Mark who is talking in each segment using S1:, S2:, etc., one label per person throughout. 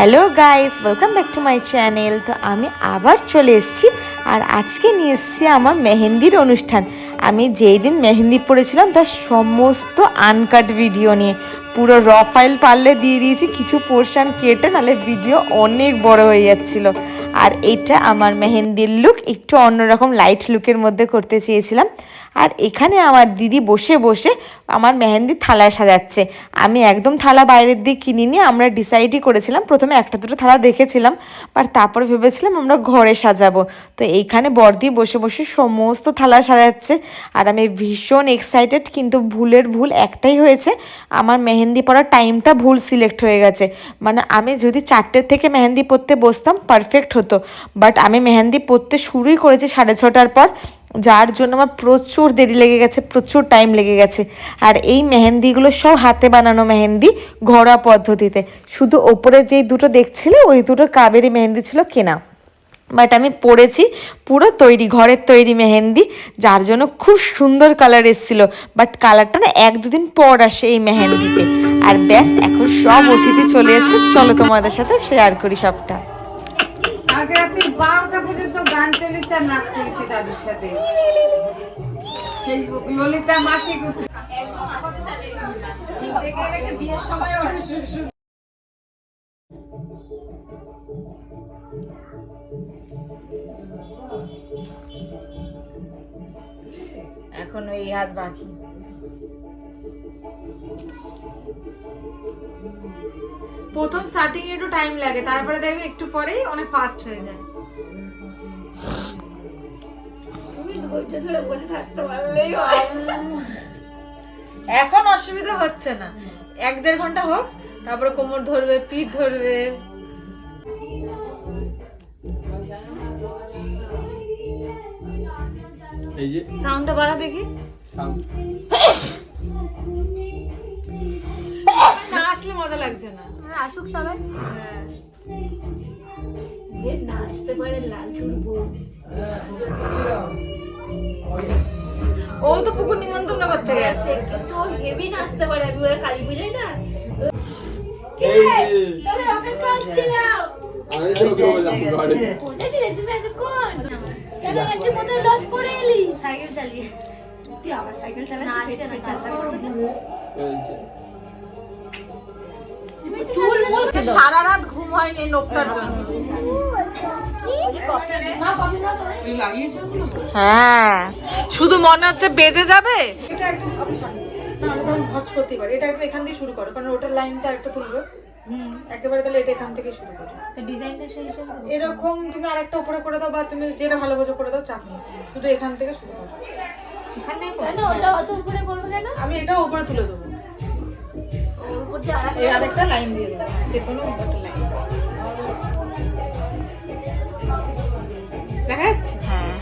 S1: Hello guys welcome back to my channel তো আমি আবার চলে এসেছি আর আজকে নিয়ে এসেছি আমার মেহেন্দির অনুষ্ঠান। আমি যেই দিন মেহেন্দি পড়েছিলাম, তার সমস্ত আনকাট ভিডিও নিয়ে। পুরো র ফাইল পারলে দিয়ে দিয়েছি, কিছু পোর্শন কেটে নাহলে ভিডিও অনেক বড় হয়ে যাচ্ছিল। আর এটা আমার মেহেন্দির লুক একটু অন্যরকম লাইট লুকের মধ্যে করতে চেয়েছিলাম। আর এখানে আমার দিদি বসে বসে আমার মেহেন্দি থালায় সাজাচ্ছে। আমি একদম থালা বাইরের দিকে কিনিনি, আমরা ডিসাইডই করেছিলাম, প্রথমে একটা দুটো থালা দেখেছিলাম বাট তারপরে ভেবেছিলাম আমরা ঘরে সাজাবো। তো এইখানে বর্দি বসে বসে সমস্ত থালা সাজাচ্ছে, আর আমি ভীষণ এক্সাইটেড কিন্তু ভুলের ভুল একটাই হয়েছে, আমার মেহেন্দি পড়ার টাইমটা ভুল সিলেক্ট হয়ে গেছে। মানে আমি যদি চারটের থেকে মেহেন্দি পরতে বসতাম পারফেক্ট হতো বাট আমি মেহেন্দি পরতে শুরুই করেছি সাড়ে ছটার পর যার জন্য আমার প্রচুর দেরি লেগে গেছে, প্রচুর টাইম লেগে গেছে। আর এই মেহেন্দিগুলো সব হাতে বানানো মেহেন্দি ঘরোয়া পদ্ধতিতে। শুধু ওপরে যেই দুটো দেখছিলে, ওই দুটো কাবেরি মেহেন্দি ছিল কেনা। বাট আমি পরেছি পুরো তৈরি, ঘরের তৈরি মেহেন্দি, যার জন্য খুব সুন্দর কালার এসেছিল। বাট কালারটা না এক দুদিন পর আসে এই মেহেন্দিতে। আর ব্যাস, এখন সব অতিথি চলে এসেছে। চলো তোমাদের সাথে শেয়ার করি সবটা।
S2: কালকে রাত্রি বারোটা পর্যন্ত গান চলেছে আর নাচ করেছি দাদুর সাথে। সেই ললিতা মাসি
S1: এখন ওই হাত বাকি। প্রথম স্টার্টিং এ একটু টাইম লাগে তারপরে দেখবে একটু পরেই অনেক ফাস্ট হয়ে যায়। এখন অসুবিধা হচ্ছে না। এক দেড় ঘণ্টা হোক তারপরে কোমর ধরবে পিঠ ধরবে।
S3: এই যে
S1: সাউন্ডটা বাড়া দেখি। না আসলে মজা লাগছে না।
S4: আসুক সবাই।
S1: হ্যাঁ।
S4: নাচতে পারে লালটুর বউ।
S1: ও তো পুকুর নিমন্ত্রণ করতে গেছে।
S4: তো হেভি নাচতে পারে আমি ওরা কালী পুজোয় না। অপেক্ষা
S3: আমি তো বললাম ঘরে।
S4: কোথায় ছিলে তুমি এতক্ষণ? কেন একটু কোথায় লস করে এলি? সাইকেল চালিয়ে। তুই আবার সাইকেল চালাচ্ছিস
S1: সারা রাত ঘুম হয়নি এই নোকটার জন্য। হ্যাঁ শুধু মনে হচ্ছে বেজে যাবে? এটা একদম এটা একদম এখান দিয়ে শুরু করো কারণ ওটার লাইনটা একটা তুলবে। একেবারে তাহলে এটা এখান থেকে শুরু করো।
S4: ডিজাইনটা সেই হিসেবে
S1: এরকম তুমি আরেকটা উপরে করে দাও বা তুমি যেটা ভালো বোঝো করে দাও চাপ নেই। শুধু এখান থেকে শুরু করো।
S4: এখানে ওটা অত উপরে করবে কেন?
S1: আমি এটাও উপরে তুলে দেবো। এই আরেকটা লাইন দিয়ে দেবো যে কোনো একটা লাইন দেখা যাচ্ছে? হ্যাঁ।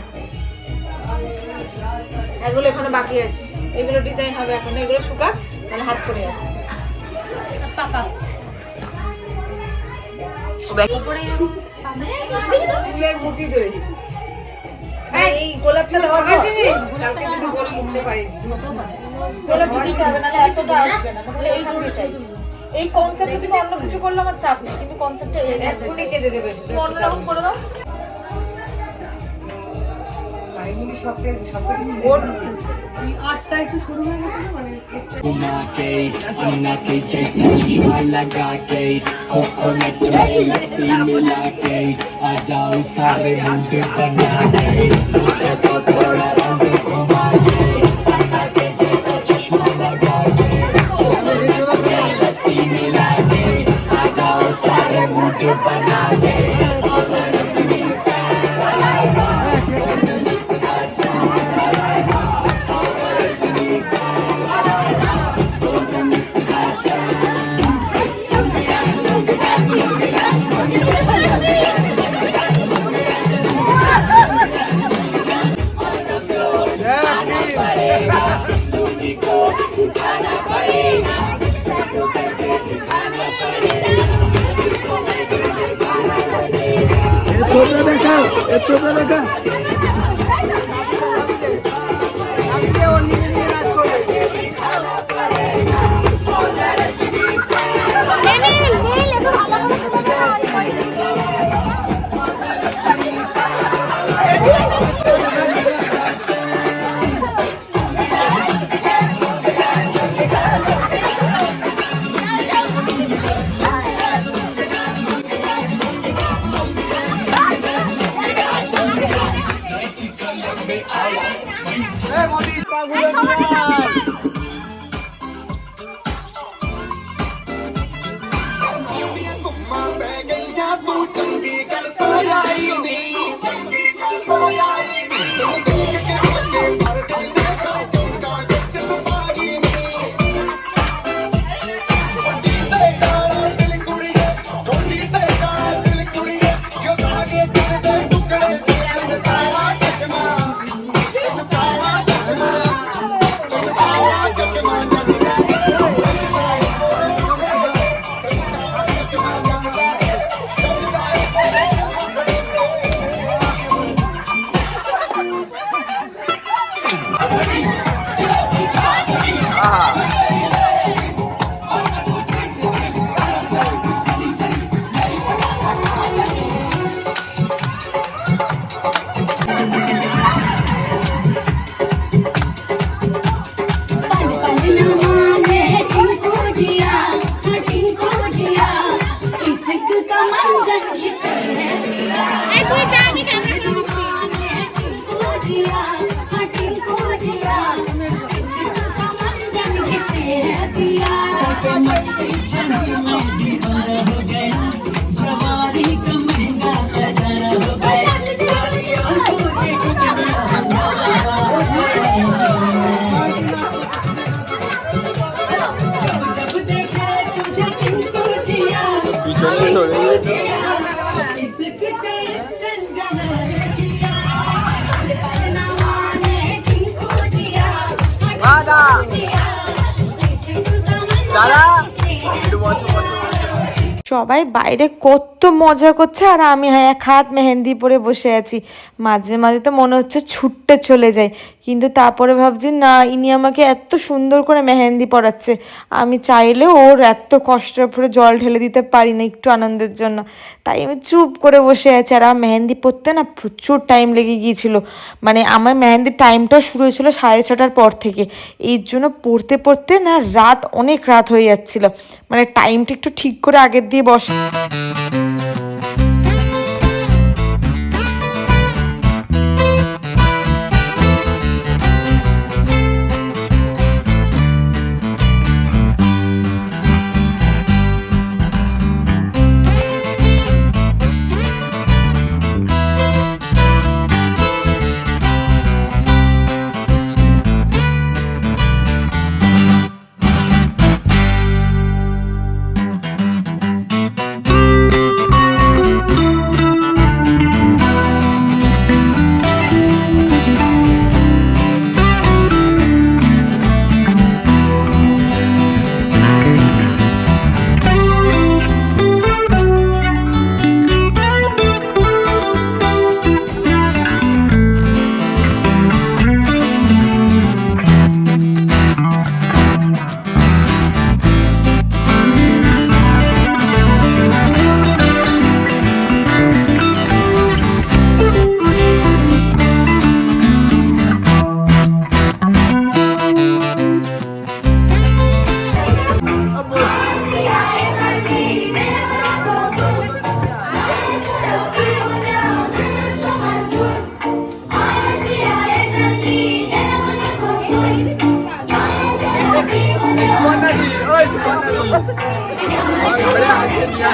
S1: এগুলো এখানে বাকি আছে। এগুলো ডিজাইন হবে এখন। এগুলো শুকাক মানে হাত যাবে।
S4: পাপা উপরে
S2: চুলের মুঠি দিবি
S1: এই গোলাপটা দেওয়ার পর
S2: জিনিস। কালকে যদি বলে উঠতে পারি
S1: গোলাপটা দিতে হবে নাহলে এতটা আসবে না তাহলে এই করে চাইছি এই কনসেপ্টে তুমি অন্য কিছু করলে আমার চাপ নেই কিন্তু কনসেপ্টে
S2: এক্ষুনি কেজে দেবে
S1: তুমি অন্যরকম করে দাও?
S2: এগুলি সব পেয়েছে সব পেয়েছে আটটা একটু শুরু হয়ে গেছে না মানে
S5: घुमा তোমরা দেখা তোমরা দেখা जिया हटी को जिया। इश्क का मंजन किसे है पिया? सब मस्ती चली मैं दीवाना हो गया जवानी का
S4: महँगा खजाना हो गया तालियों को से कितना जब जब देखा तुझे किनको जिया
S3: पीछे छोड़ेंगे
S4: দাদা দাদা
S3: একটু বসো বসো
S1: সবাই বাইরে কত মজা করছে, আর আমি হ্যাঁ এক হাত মেহেন্দি পরে বসে আছি। মাঝে মাঝে তো মনে হচ্ছে ছুটতে চলে যায় কিন্তু তারপরে ভাবছি, না, ইনি আমাকে এত সুন্দর করে মেহেন্দি পরাচ্ছে। আমি চাইলেও ওর এত কষ্টের পরে জল ঢেলে দিতে পারি না একটু আনন্দের জন্য। তাই আমি চুপ করে বসে আছি, আর আমার মেহেন্দি পরতে না প্রচুর টাইম লেগে গিয়েছিল। মানে আমার মেহেন্দির টাইমটা শুরু হয়েছিল সাড়ে ছটার পর থেকে। এই জন্য পড়তে পড়তে না রাত অনেক রাত হয়ে যাচ্ছিল। মানে টাইমটা একটু ঠিক করে আগের দিয়ে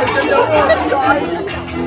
S1: বস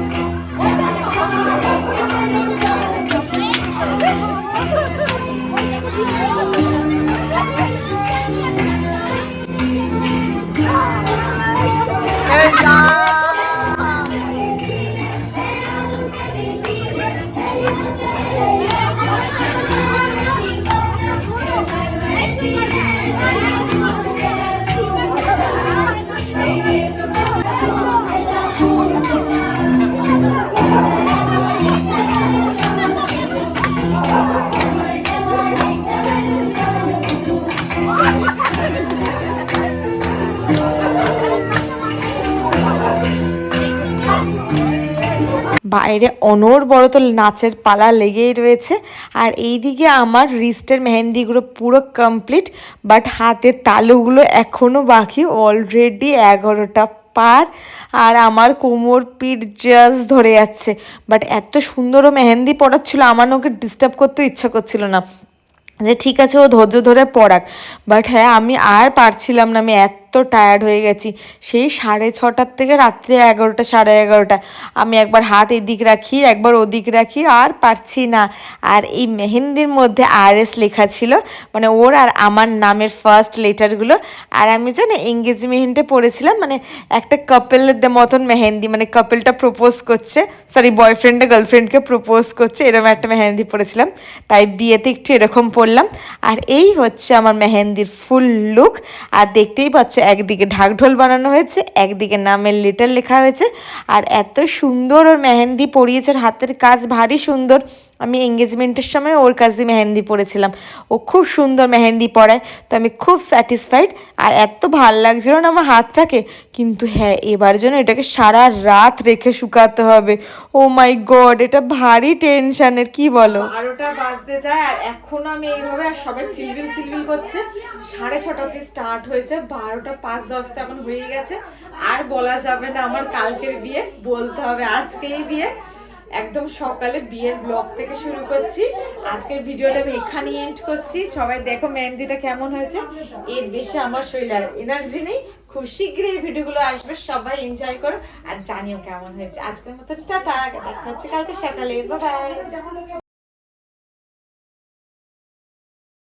S1: বাইরে অনর্বরত নাচের পালা লেগেই রয়েছে। আর এইদিকে আমার রিস্টের মেহেন্দিগুলো পুরো কমপ্লিট বাট হাতের তালুগুলো এখনও বাকি অলরেডি এগারোটা পার। আর আমার কোমর পিঠ জাস্ট ধরে যাচ্ছে। বাট এত সুন্দরও মেহেন্দি পড়াচ্ছিল আমার ওকে ডিস্টার্ব করতে ইচ্ছা করছিল না। যে ঠিক আছে, ও ধৈর্য ধরে পড়াক বাট হ্যাঁ আমি আর পারছিলাম না, আমি এত টায়ার্ড হয়ে গেছি। সেই সাড়ে ছটার থেকে রাত্রে এগারোটা, সাড়ে এগারোটা। আমি একবার হাত এদিক রাখি, একবার ওদিক রাখি, আর পারছি না। আর এই মেহেন্দির মধ্যে আর এস লেখা ছিল মানে ওর আর আমার নামের ফার্স্ট লেটারগুলো আর আমি জানি এঙ্গেজমেন্টে পড়েছিলাম মানে একটা কাপেলের মতন মেহেন্দি মানে কাপেলটা প্রপোজ করছে সরি বয়ফ্রেন্ডে গার্লফ্রেন্ডকে প্রপোজ করছে, এরকম একটা মেহেন্দি পড়েছিলাম। তাই বিয়েতে একটু এরকম পড়লাম। আর এই হচ্ছে আমার মেহেন্দির ফুল লুক আর দেখতেই পাচ্ছ একদিকে ঢাকঢোল বানানো হয়েছে, একদিকে নামের লেটার লেখা হয়েছে। আর এত সুন্দর ওর মেহেন্দি পরিয়েছে হাতের কাজ ভারী সুন্দর। আমি এঙ্গেজমেন্টের সময় ওর কাছে মেহেন্দি পরেছিলাম। ও খুব সুন্দর মেহেন্দি পরায়, তো আমি খুব স্যাটিসফাইড আর এত ভালো লাগছিল না আমার হাতটাকে, কিন্তু হ্যাঁ এবার জন্য এটাকে সারা রাত রেখে শুকাতে হবে। ও মাই গড এটা ভারী টেনশনের কি বলো? বারোটা বাজতে যায়, আর এখনও আমি এইভাবে, আর সবাই চিলবিল চিলবিল করছে। সাড়ে ছটাতে স্টার্ট হয়েছে, বারোটা পাঁচ দশটা এখন হয়ে গেছে। আর বলা যাবে না আমার কালকের বিয়ে, বলতে হবে আজকেই বিয়ে। একদম সকালে বিয়ের ব্লগ থেকে শুরু করছি। আজকের ভিডিওটা আমি এখানে এন্ড করছি। সবাই দেখো মেহেন্দিটা কেমন হয়েছে। এর বেশি আমার শরীর এনার্জি নেই। খুব শীঘ্রই এই ভিডিওগুলো আসবে। সবাই এনজয় করো। আর জানিও কেমন হয়েছে। আজকের মতো টাটা। দেখা হচ্ছে কালকে সকালে। বাই